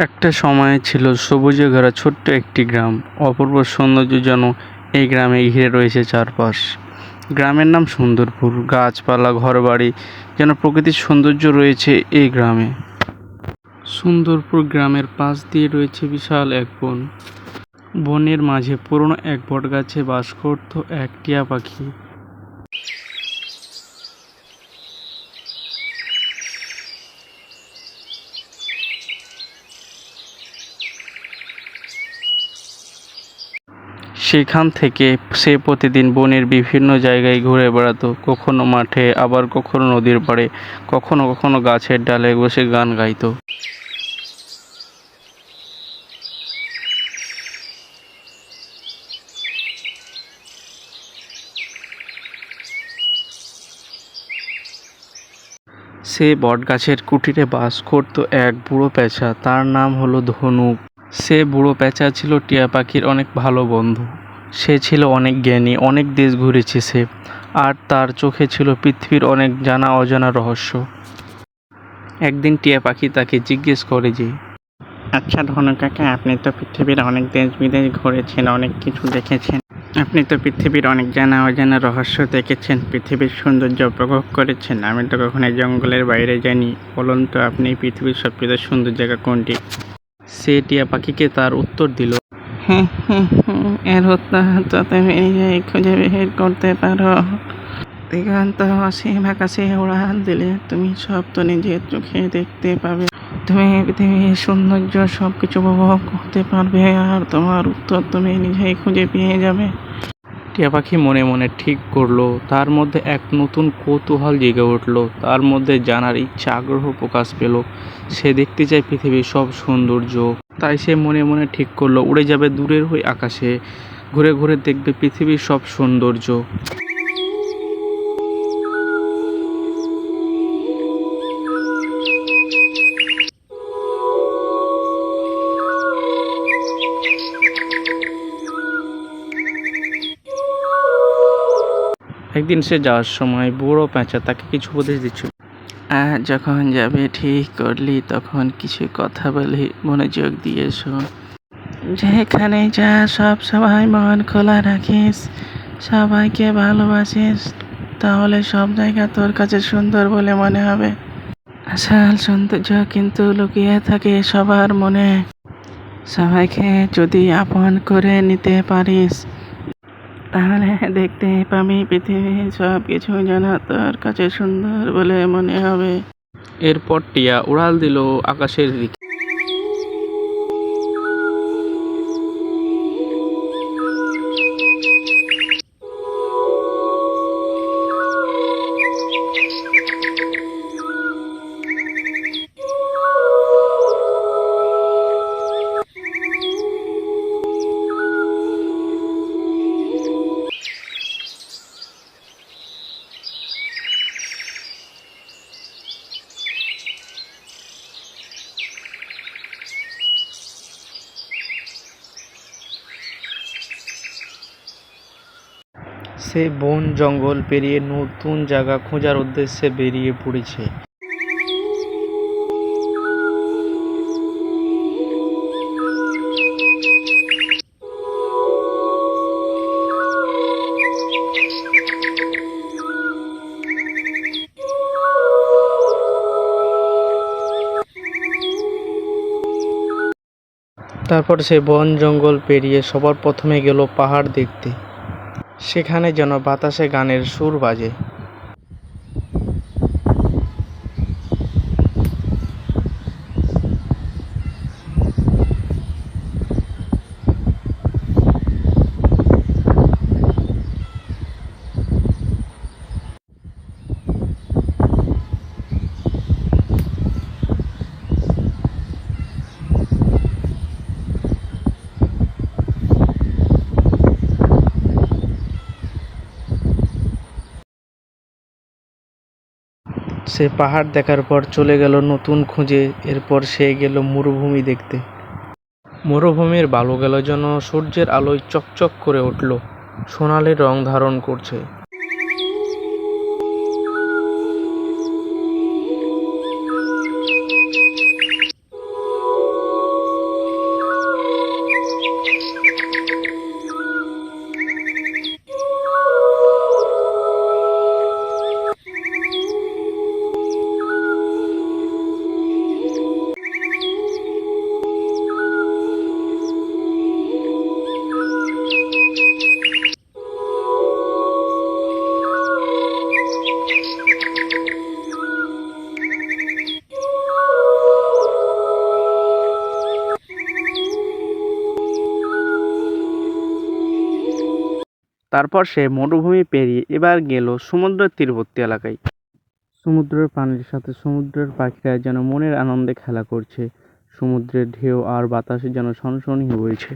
একটা সময় ছিল সবুজে ঘেরা ছোট্ট একটি গ্রাম। অপূর্ব সৌন্দর্য যেন এই গ্রামে ঘিরে রয়েছে চারপাশ। গ্রামের নাম সুন্দরপুর। গাছপালা, ঘরবাড়ি যেন প্রকৃতির সৌন্দর্য রয়েছে এই গ্রামে। সুন্দরপুর গ্রামের পাশ দিয়ে রয়েছে বিশাল এক বন। বনের মাঝে পুরনো এক বটগাছে বাস করত এক টিয়া পাখি। সেখান থেকে সে প্রতিদিন বনের বিভিন্ন জায়গায় ঘুরে বেড়াতো। কখনো মাঠে, আবার কখনো নদীর পাড়ে, কখনো কখনো গাছের ডালে বসে গান গাইতো। সে বটগাছের কুটিরে বাস করত এক বুড়ো পেঁচা, তার নাম হলো ধনুক। সে বুড়ো পেঁচা ছিল টিয়া পাখির অনেক ভালো বন্ধু। সে ছিল অনেক জ্ঞানী অনেক দেশ ঘুরেছে সে আর তার চোখে ছিল পৃথিবীর অনেক জানা অজানা রহস্য। একদিন টিয়া পাখি তাকে জিজ্ঞেস করে যে আচ্ছা ধনু কাকা আপনি তো পৃথিবীর অনেক দেশ বিদেশ ঘুরেছেন অনেক কিছু দেখেছেন। আপনি তো পৃথিবীর অনেক জানা অজানা রহস্য দেখেছেন পৃথিবীর সৌন্দর্য উপভোগ করেছেন। আমি তো কখনো জঙ্গলের বাইরে যাইনি। বলুন তো আপনি পৃথিবীর সবচেয়ে সুন্দর জায়গা কোনটি? সে টিয়া পাখিকে তার উত্তর দিল এর উত্তর তো তুমি নিজেই খুঁজে বের করতে পারো। দিগন্ত অসীম আকাশে উড়াল দিলে তুমি সব তো নিজের চোখে দেখতে পাবে। তুমি পৃথিবীর সৌন্দর্য সব কিছু উপভোগ করতে পারবে আর তোমার উত্তর তুমি নিজেই খুঁজে পেয়ে যাবে। টিয়া পাখি মনে মনে ঠিক করল, তার মধ্যে এক নতুন কৌতূহল জেগে উঠল, তার মধ্যে জানার ইচ্ছা, আগ্রহ প্রকাশ পেল। সে দেখতে চায় পৃথিবীর সব সৌন্দর্য। তাই সে মনে মনে ঠিক করল, উড়ে যাবে দূরের ওই আকাশে। ঘুরে ঘুরে দেখবে পৃথিবীর সব সৌন্দর্য। একদিন সে যাওয়ার সময় বুড়ো প্যাঁচা তাকে কিছু উপদেশ দিচ্ছিল। যখন যাবে, ঠিক করলি তখন কিছু কথা বলি, মনোযোগ দিয়ে শোন। যেখানে যা সব সময় মন খোলা রাখিস, সবাইকে ভালোবাসিস, তাহলে সব জায়গা তোর কাছে সুন্দর বলে মনে হবে। আসল সৌন্দর্য কিন্তু লুকিয়ে থাকে সবার মনে। সবাইকে যদি আপন করে নিতে পারিস তাহলে দেখতে পাবি পৃথিবীর সব কিছু জানা তোর কাছে সুন্দর বলে মনে হবে। এরপর টিয়া উড়াল দিল আকাশের দিকে। সে বন, জঙ্গল পেরিয়ে নতুন জায়গা খোঁজার উদ্দেশ্যে বেরিয়ে পড়েছে। তারপর সে বন, জঙ্গল পেরিয়ে সবার প্রথমে গেল পাহাড় দেখতে। সেখানে যেন বাতাসে গানের সুর বাজে। সে পাহাড় দেখার পর চলে গেল নতুন খুঁজে। এরপর সে গেল মরুভূমি দেখতে। মরুভূমির বালু গেল যেন সূর্যের আলোয় চকচক করে উঠল। সোনালি রং ধারণ করছে। তারপর সে মরুভূমি পেরিয়ে এবার গেল সমুদ্রের তীরবর্তী এলাকায়। সমুদ্রের পানির সাথে সমুদ্রের পাখিরা যেন মনের আনন্দে খেলা করছে। সমুদ্রের ঢেউ আর বাতাসে যেন সনসনি বইছে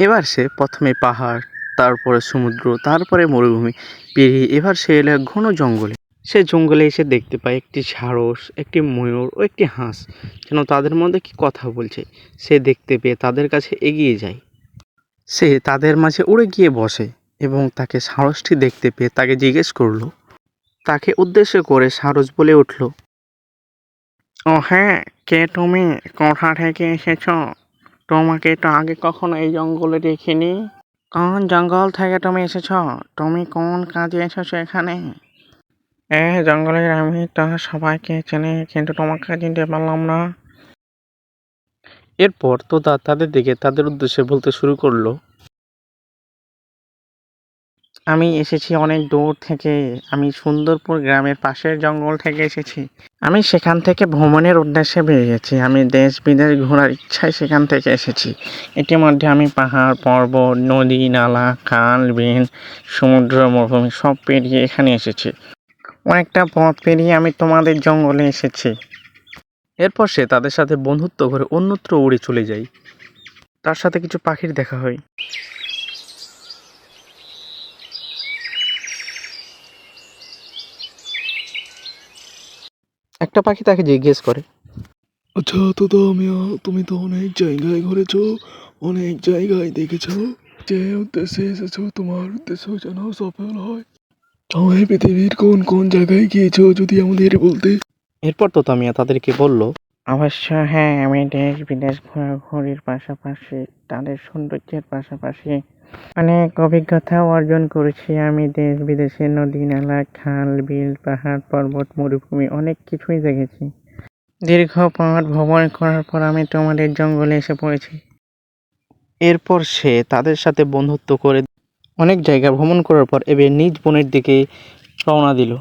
এবার সে প্রথমে পাহাড়, তারপরে সমুদ্র, তারপরে মরুভূমি। পেরিয়ে এবার সে এলো ঘন জঙ্গলে। সে জঙ্গলে এসে দেখতে পায় একটি সারস একটি ময়ূর ও একটি হাঁস। যেন তাদের মধ্যে কি কথা বলছে, সে দেখতে পেয়ে তাদের কাছে এগিয়ে যায়। সে তাদের মাঝে উড়ে গিয়ে বসে এবং তাকে সারসটি দেখতে পেয়ে তাকে জিজ্ঞেস করল। তাকে উদ্দেশ্য করে সারস বলে উঠল, ও হ্যাঁ কে তুমি? কোথা থেকে এসেছ? তোমাকে তো আগে কখনো এই জঙ্গলে দেখিনি। কোন জঙ্গল থেকে তুমি এসেছ? তুমি কোন কাজে এসেছ এখানে? এ জঙ্গলের আমি তো সবাইকে চেনে, কিন্তু তোমাকে চিনতে পারলাম না। এরপর তো তাদের দিকে তাদের উদ্দেশ্যে বলতে শুরু করল আমি এসেছি অনেক দূর থেকে। আমি সুন্দরপুর গ্রামের পাশের জঙ্গল থেকে এসেছি। আমি সেখান থেকে ভ্রমণের উদ্দেশ্যে বেরিয়েছি আমি দেশ বিদেশ ঘোরার ইচ্ছায় সেখান থেকে এসেছি। ইতিমধ্যে আমি পাহাড়, পর্বত, নদী, নালা, খাল বিল সমুদ্র, মরুভূমি সব পেরিয়ে এখানে এসেছি। অনেকটা পথ পেরিয়ে আমি তোমাদের জঙ্গলে এসেছি। এরপর সে তাদের সাথে বন্ধুত্ব করে অন্যত্র উড়ে চলে যাই। তার সাথে কিছু পাখির দেখা হয়। একটা পাখি তাকে জিজ্ঞেস করে। আচ্ছা তো দামিয়া তুমি তো অনেক জায়গায় ঘুরেছো অনেক জায়গায় দেখেছ। যে উদ্দেশ্যে এসেছ তোমার উদ্দেশ্য যেন সফল হয়। তুমি পৃথিবীর কোন কোন জায়গায় গিয়েছো যদি আমাদের বলতে। এরপর তো তামিয়া তাদেরকে বলল অবশ্য হ্যাঁ আমি দেশ বিদেশ ঘোরাঘুরির পাশাপাশি তাদের সৌন্দর্যের পাশাপাশি অনেক অভিজ্ঞতাও অর্জন করেছি আমি দেশ, বিদেশে নদী, নালা, খাল, বিল, পাহাড়, পর্বত, মরুভূমি, অনেক কিছুই দেখেছি। দীর্ঘ পথ ভ্রমণ করার পর আমি তোমাদের জঙ্গলে এসে পড়েছি। এরপর সে তাদের সাথে বন্ধুত্ব করে অনেক জায়গা ভ্রমণ করার পর এবার নিজ বোনের দিকে রওনা দিল।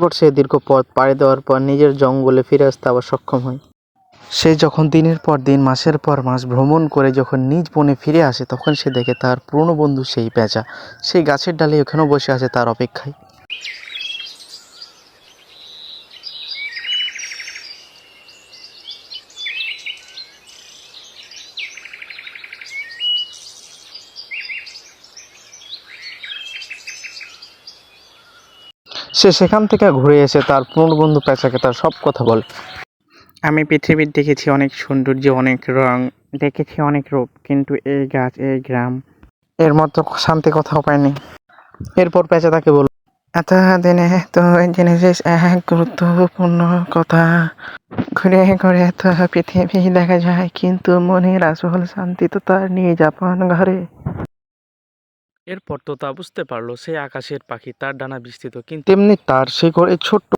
এরপর সে দীর্ঘ পথ পাড়ি দেওয়ার পর নিজের জঙ্গলে ফিরে আসতে আবার সক্ষম হয়। সে যখন দিনের পর দিন, মাসের পর মাস ভ্রমণ করে যখন নিজ বনে ফিরে আসে, তখন সে দেখে তার পুরনো বন্ধু সেই পেঁচা। সেই গাছের ডালে ওখানেও বসে আছে তার অপেক্ষায়। সে সেখান থেকে ঘুরে এসে তার পুরনো বন্ধু পেঁচাকে তার সব কথা বলে। আমি পৃথিবীর দেখেছি অনেক সৌন্দর্য অনেক রং দেখেছি অনেক রূপ কিন্তু এই গাছ এই গ্রাম এর মতো শান্তি কোথাও পায়নি। এরপর পেঁচা তাকে বলল এত দিনে তো জেনেছিস এক গুরুত্বপূর্ণ কথা। ঘুরে ঘুরে তো পৃথিবী দেখা যায় কিন্তু মনের আসল শান্তি তো তার নিয়ে যাপন ঘরে। এরপর তো তা বুঝতে পারল, সেই আকাশের পাখি, তার ডানা বিস্তৃত, কিন্তু তেমনি তার ঘরে ছোট্ট